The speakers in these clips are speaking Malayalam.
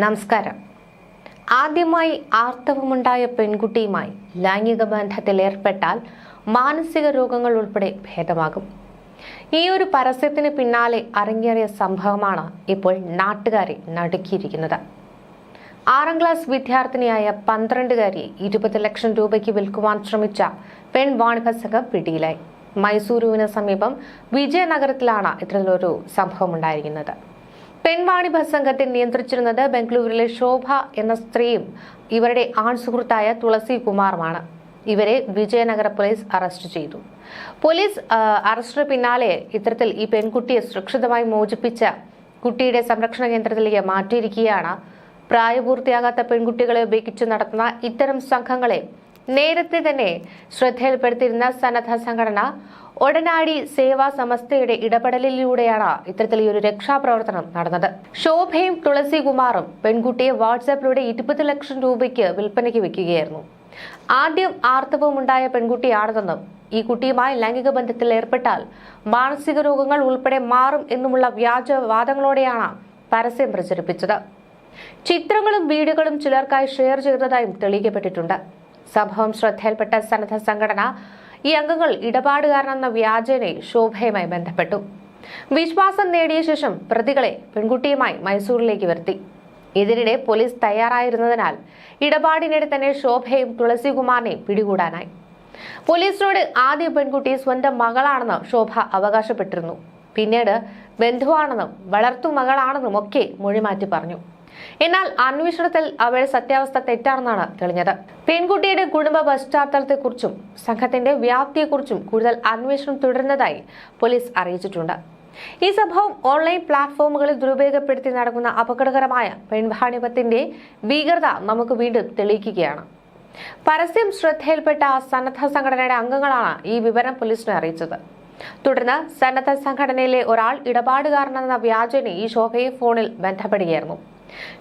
നമസ്കാരം. ആദ്യമായി ആർത്തവമുണ്ടായ പെൺകുട്ടിയുമായി ലൈംഗിക ബന്ധത്തിൽ ഏർപ്പെട്ടാൽ മാനസിക രോഗങ്ങൾ ഉൾപ്പെടെ ഭേദമാകും. ഈ ഒരു പരസ്യത്തിന് പിന്നാലെ അരങ്ങേറിയ സംഭവമാണ് ഇപ്പോൾ നാട്ടുകാരെ നടുക്കിയിരിക്കുന്നത്. ആറാം ക്ലാസ് വിദ്യാർത്ഥിനിയായ പന്ത്രണ്ടുകാരിയെ ഇരുപത് ലക്ഷം രൂപയ്ക്ക് വിൽക്കുവാൻ ശ്രമിച്ച പെൺ വാണിഭ പിടിയിലായി. മൈസൂരുവിന് സമീപം വിജയനഗരത്തിലാണ് ഇത്തരത്തിലൊരു സംഭവം ഉണ്ടായിരിക്കുന്നത്. പെൺവാണിഭ സംഘത്തെ നിയന്ത്രിച്ചിരുന്നത് ബംഗളൂരുവിലെ ശോഭ എന്ന സ്ത്രീയും ഇവരുടെ ആൺ സുഹൃത്തായ തുളസി കുമാറുമാണ്. ഇവരെ വിജയനഗര പോലീസ് അറസ്റ്റ് ചെയ്തു. പോലീസ് അറസ്റ്റിന് പിന്നാലെ ഇത്തരത്തിൽ ഈ പെൺകുട്ടിയെ സുരക്ഷിതമായി മോചിപ്പിച്ച കുട്ടിയുടെ സംരക്ഷണ കേന്ദ്രത്തിലേക്ക് മാറ്റിയിരിക്കുകയാണ്. പ്രായപൂർത്തിയാകാത്ത പെൺകുട്ടികളെ ഉപയോഗിച്ച് നടത്തുന്ന ഇത്തരം സംഘങ്ങളെ നേരത്തെ തന്നെ ശ്രദ്ധയിൽപ്പെടുത്തിയിരുന്ന സന്നദ്ധ സംഘടന ഒടനാടി സേവാ സമസ്തയുടെ ഇടപെടലിലൂടെയാണ് ഇത്തരത്തിൽ ഒരു രക്ഷാപ്രവർത്തനം നടന്നത്. ശോഭയും തുളസികുമാറും പെൺകുട്ടിയെ വാട്സാപ്പിലൂടെ ഇരുപത് ലക്ഷം രൂപയ്ക്ക് വിൽപ്പനയ്ക്ക് വെക്കുകയായിരുന്നു ആദ്യം ആർത്തവം ആർത്തവമുണ്ടായ പെൺകുട്ടിയാണെന്നും ഈ കുട്ടിയുമായി ലൈംഗിക ബന്ധത്തിൽ ഏർപ്പെട്ടാൽ മാനസിക രോഗങ്ങൾ ഉൾപ്പെടെ മാറും എന്നുമുള്ള വ്യാജ വ്യാജവാദങ്ങളോടെയാണ് പരസ്യം പ്രചരിപ്പിച്ചത്. ചിത്രങ്ങളും വീഡിയോകളും ചിലർക്കായി ഷെയർ ചെയ്തതായും തെളിയിക്കപ്പെട്ടിട്ടുണ്ട്. സംഭവം ശ്രദ്ധയിൽപ്പെട്ട സന്നദ്ധ സംഘടന ഈ അംഗങ്ങൾ ഇടപാടുകാരനെന്ന വ്യാജേനെ ശോഭയുമായി ബന്ധപ്പെട്ടു. വിശ്വാസം നേടിയ ശേഷം പ്രതികളെ പെൺകുട്ടിയുമായി മൈസൂരിലേക്ക് വരുത്തി. ഇതിനിടെ പോലീസ് തയ്യാറായിരുന്നതിനാൽ ഇടപാടിനിടെ തന്നെ ശോഭയും തുളസികുമാറിനെയും പിടികൂടാനായി. പോലീസിനോട് ആദ്യ പെൺകുട്ടി സ്വന്തം മകളാണെന്ന് ശോഭ അവകാശപ്പെട്ടിരുന്നു. പിന്നീട് ബന്ധുവാണെന്നും വളർത്തു മകളാണെന്നും ഒക്കെ മൊഴിമാറ്റി പറഞ്ഞു. എന്നാൽ അന്വേഷണത്തിൽ അവരുടെ സത്യാവസ്ഥ തെറ്റാണെന്നാണ് തെളിഞ്ഞത്. പെൺകുട്ടിയുടെ കുടുംബ പശ്ചാത്തലത്തെക്കുറിച്ചും സംഘത്തിന്റെ വ്യാപ്തിയെക്കുറിച്ചും കൂടുതൽ അന്വേഷണം തുടരുന്നതായി പോലീസ് അറിയിച്ചിട്ടുണ്ട്. ഈ സംഭവം ഓൺലൈൻ പ്ലാറ്റ്ഫോമുകളിൽ ദുരുപയോഗപ്പെടുത്തി നടക്കുന്ന അപകടകരമായ പെൺവാണിപത്തിന്റെ ഭീകരത നമുക്ക് വീണ്ടും തെളിയിക്കുകയാണ്. പരസ്യം ശ്രദ്ധയിൽപ്പെട്ട സന്നദ്ധ സംഘടനയുടെ അംഗങ്ങളാണ് ഈ വിവരം പോലീസിനെ അറിയിച്ചത്. തുടർന്ന് സന്നദ്ധ സംഘടനയിലെ ഒരാൾ ഇടപാടുകാരനെന്ന വ്യാജനെ ഈ ശോഭയെ ഫോണിൽ ബന്ധപ്പെടുകയായിരുന്നു.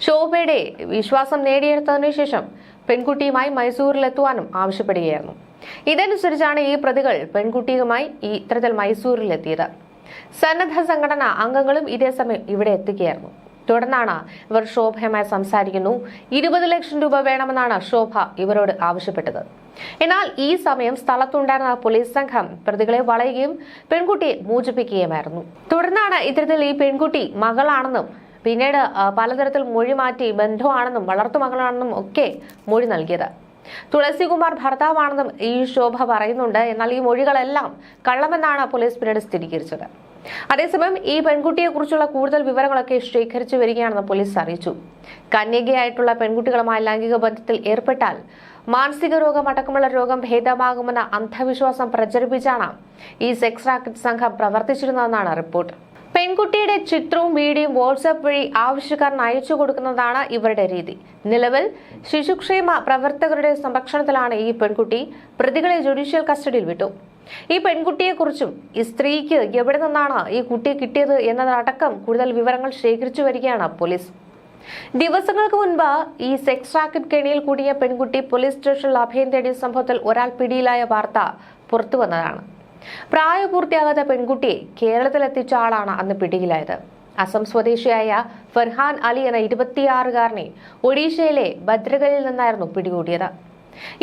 ശോഭയുടെ വിശ്വാസം നേടിയെടുത്തതിനു ശേഷം പെൺകുട്ടിയുമായി മൈസൂരിലെത്തുവാനും ആവശ്യപ്പെടുകയായിരുന്നു. ഇതനുസരിച്ചാണ് ഈ പ്രതികൾ പെൺകുട്ടിയുമായി ഈ ഇത്തരത്തിൽ മൈസൂരിലെത്തിയത്. സന്നദ്ധ സംഘടന അംഗങ്ങളും ഇതേസമയം ഇവിടെ എത്തുകയായിരുന്നു. തുടർന്നാണ് ഇവർ ശോഭയുമായി സംസാരിക്കുന്നു. ഇരുപത് ലക്ഷം രൂപ വേണമെന്നാണ് ശോഭ ഇവരോട് ആവശ്യപ്പെട്ടത്. എന്നാൽ ഈ സമയം സ്ഥലത്തുണ്ടായിരുന്ന പോലീസ് സംഘം പ്രതികളെ വളയുകയും പെൺകുട്ടിയെ മോചിപ്പിക്കുകയുമായിരുന്നു. തുടർന്നാണ് ഇത്തരത്തിൽ ഈ പെൺകുട്ടി മകളാണെന്നും പിന്നീട് പലതരത്തിൽ മൊഴി മാറ്റി ബന്ധുവാണെന്നും വളർത്തുമകളാണെന്നും ഒക്കെ മൊഴി നൽകിയത്. തുളസികുമാർ ഭർത്താവാണെന്നും ഈ ശോഭ പറയുന്നുണ്ട്. എന്നാൽ ഈ മൊഴികളെല്ലാം കള്ളമെന്നാണ് പോലീസ് പിന്നീട് സ്ഥിരീകരിച്ചത്. അതേസമയം ഈ പെൺകുട്ടിയെക്കുറിച്ചുള്ള കൂടുതൽ വിവരങ്ങളൊക്കെ ശേഖരിച്ചു വരികയാണെന്ന് പോലീസ് അറിയിച്ചു. കന്യകയായിട്ടുള്ള പെൺകുട്ടികളുമായി ലൈംഗിക ബന്ധത്തിൽ ഏർപ്പെട്ടാൽ മാനസിക രോഗം അടക്കമുള്ള രോഗം ഭേദമാകുമെന്ന അന്ധവിശ്വാസം പ്രചരിപ്പിച്ചാണ് ഈ സെക്സ് റാക്കറ്റ് സംഘം പ്രവർത്തിച്ചിരുന്നതെന്നാണ് റിപ്പോർട്ട്. പെൺകുട്ടിയുടെ ചിത്രവും വീഡിയോയും വാട്സാപ്പ് വഴി ആവശ്യക്കാരന് അയച്ചു കൊടുക്കുന്നതാണ് ഇവരുടെ രീതി. നിലവിൽ ശിശുക്ഷേമ പ്രവർത്തകരുടെ സംരക്ഷണത്തിലാണ് ഈ പെൺകുട്ടി പ്രതികളെ ജുഡീഷ്യൽ കസ്റ്റഡിയിൽ വിട്ടു. ഈ പെൺകുട്ടിയെക്കുറിച്ചും ഈ സ്ത്രീക്ക് എവിടെ നിന്നാണ് ഈ കുട്ടിയെ കിട്ടിയത് എന്നതടക്കം കൂടുതൽ വിവരങ്ങൾ ശേഖരിച്ചു വരികയാണ് പോലീസ്. ദിവസങ്ങൾക്ക് മുൻപ് ഈ സെക്സ് റാക്കറ്റ് കെണിയിൽ കൂടിയ പെൺകുട്ടി പോലീസ് സ്റ്റേഷനിൽ അഭയം തേടിയ സംഭവത്തിൽ ഒരാൾ പിടിയിലായ വാർത്ത പുറത്തു വന്നതാണ് പ്രായപൂർത്തിയാകാത്ത പെൺകുട്ടിയെ കേരളത്തിലെത്തിച്ച ആളാണ് അന്ന് പിടിയിലായത്. അസം സ്വദേശിയായ ഫർഹാൻ അലി എന്ന ഇരുപത്തിയാറുകാരനെ ഒഡീഷയിലെ ഭദ്രകലിൽ നിന്നായിരുന്നു പിടികൂടിയത്.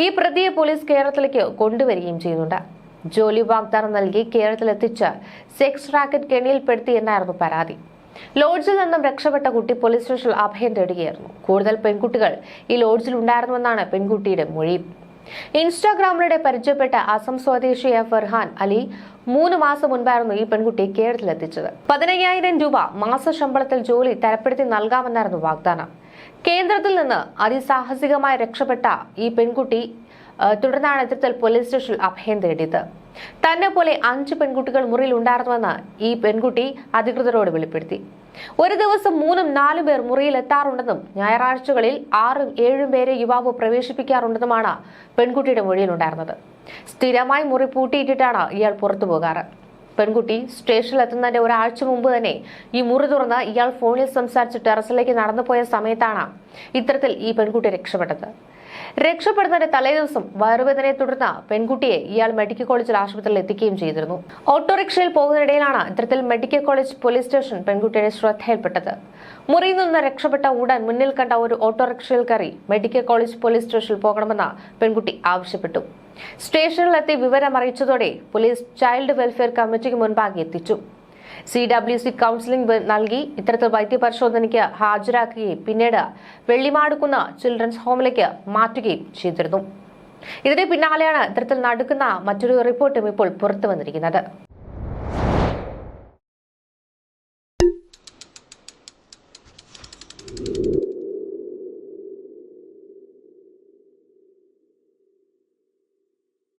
ഈ പ്രതിയെ പോലീസ് കേരളത്തിലേക്ക് കൊണ്ടുവരികയും ചെയ്യുന്നുണ്ട്. ജോലി വാഗ്ദാനം നൽകി കേരളത്തിലെത്തിച്ച് സെക്സ് റാക്കറ്റ് കെണിയിൽപ്പെടുത്തി എന്നായിരുന്നു പരാതി. ലോഡ്ജിൽ നിന്നും രക്ഷപ്പെട്ട കുട്ടി പോലീസ് സ്റ്റേഷനിൽ അഭയം തേടുകയായിരുന്നു. കൂടുതൽ പെൺകുട്ടികൾ ഈ ലോഡ്ജിൽ ഉണ്ടായിരുന്നുവെന്നാണ് പെൺകുട്ടിയുടെ മൊഴി. ഇൻസ്റ്റാഗ്രാമിലൂടെ പരിചയപ്പെട്ട അസം സ്വദേശിയായ ഫർഹാൻ അലി മൂന്ന് മാസം മുൻപായിരുന്നു ഈ പെൺകുട്ടി കേരളത്തിലെത്തിച്ചത്. പതിനയ്യായിരം രൂപ മാസ ശമ്പളത്തിൽ ജോലി തരപ്പെടുത്തി നൽകാമെന്നായിരുന്നു വാഗ്ദാനം. കേന്ദ്രത്തിൽ നിന്ന് അതിസാഹസികമായി രക്ഷപ്പെട്ട ഈ പെൺകുട്ടി തുടർന്നാണ് ഇത്തരത്തിൽ പോലീസ് സ്റ്റേഷനിൽ അഭയം തേടിയത്. തന്നെ പോലെ അഞ്ച് പെൺകുട്ടികൾ മുറിയിൽ ഉണ്ടായിരുന്നുവെന്ന് ഈ പെൺകുട്ടി അധികൃതരോട് വെളിപ്പെടുത്തി. ഒരു ദിവസം മൂന്നും നാലും പേർ മുറിയിൽ എത്താറുണ്ടെന്നും ഞായറാഴ്ചകളിൽ ആറും ഏഴും പേരെ യുവാവ് പ്രവേശിപ്പിക്കാറുണ്ടെന്നുമാണ് പെൺകുട്ടിയുടെ മൊഴിയിലുണ്ടായിരുന്നത്. സ്ഥിരമായി മുറി പൂട്ടിയിട്ടിട്ടാണ് ഇയാൾ പുറത്തു പോകാറ്. പെൺകുട്ടി സ്റ്റേഷനിൽ എത്തുന്നതിന്റെ ഒരാഴ്ച മുമ്പ് തന്നെ ഈ മുറി തുറന്ന് ഇയാൾ ഫോണിൽ സംസാരിച്ച് ടെറസിലേക്ക് നടന്നുപോയ സമയത്താണ് ഇത്തരത്തിൽ ഈ പെൺകുട്ടി രക്ഷപ്പെട്ടത്. രക്ഷപ്പെടുന്നതിന്റെ തലേദിവസം വയറുവേദനയെ തുടർന്ന് പെൺകുട്ടിയെ ഇയാൾ മെഡിക്കൽ കോളേജിൽ ആശുപത്രിയിൽ എത്തിക്കുകയും ചെയ്തിരുന്നു. ഓട്ടോറിക്ഷയിൽ പോകുന്നതിനിടയിലാണ് ഇത്തരത്തിൽ മെഡിക്കൽ കോളേജ് പോലീസ് സ്റ്റേഷൻ പെൺകുട്ടിയുടെ ശ്രദ്ധയിൽപ്പെട്ടത്. മുറിയിൽ നിന്ന് രക്ഷപ്പെട്ട ഉടൻ മുന്നിൽ കണ്ട ഒരു ഓട്ടോറിക്ഷയിൽ കയറി മെഡിക്കൽ കോളേജ് പോലീസ് സ്റ്റേഷനിൽ പോകണമെന്ന് പെൺകുട്ടി ആവശ്യപ്പെട്ടു. സ്റ്റേഷനിലെത്തി വിവരം അറിയിച്ചതോടെ പോലീസ് ചൈൽഡ് വെൽഫെയർ കമ്മിറ്റിക്ക് മുൻപാകെ എത്തിച്ചു. സി ഡബ്ല്യു സി കൗൺസിലിംഗ് നൽകി. ഇത്തരത്തിൽ വൈദ്യപരിശോധനയ്ക്ക് ഹാജരാക്കുകയും പിന്നീട് വെള്ളിമാടുക്കുന്ന ചിൽഡ്രൻസ് ഹോമിലേക്ക് മാറ്റുകയും ചെയ്തിരുന്നു. ഇതിന് പിന്നാലെയാണ് ഇത്തരത്തിൽ നടക്കുന്ന മറ്റൊരു റിപ്പോർട്ടും ഇപ്പോൾ പുറത്തു വന്നിരിക്കുന്നത്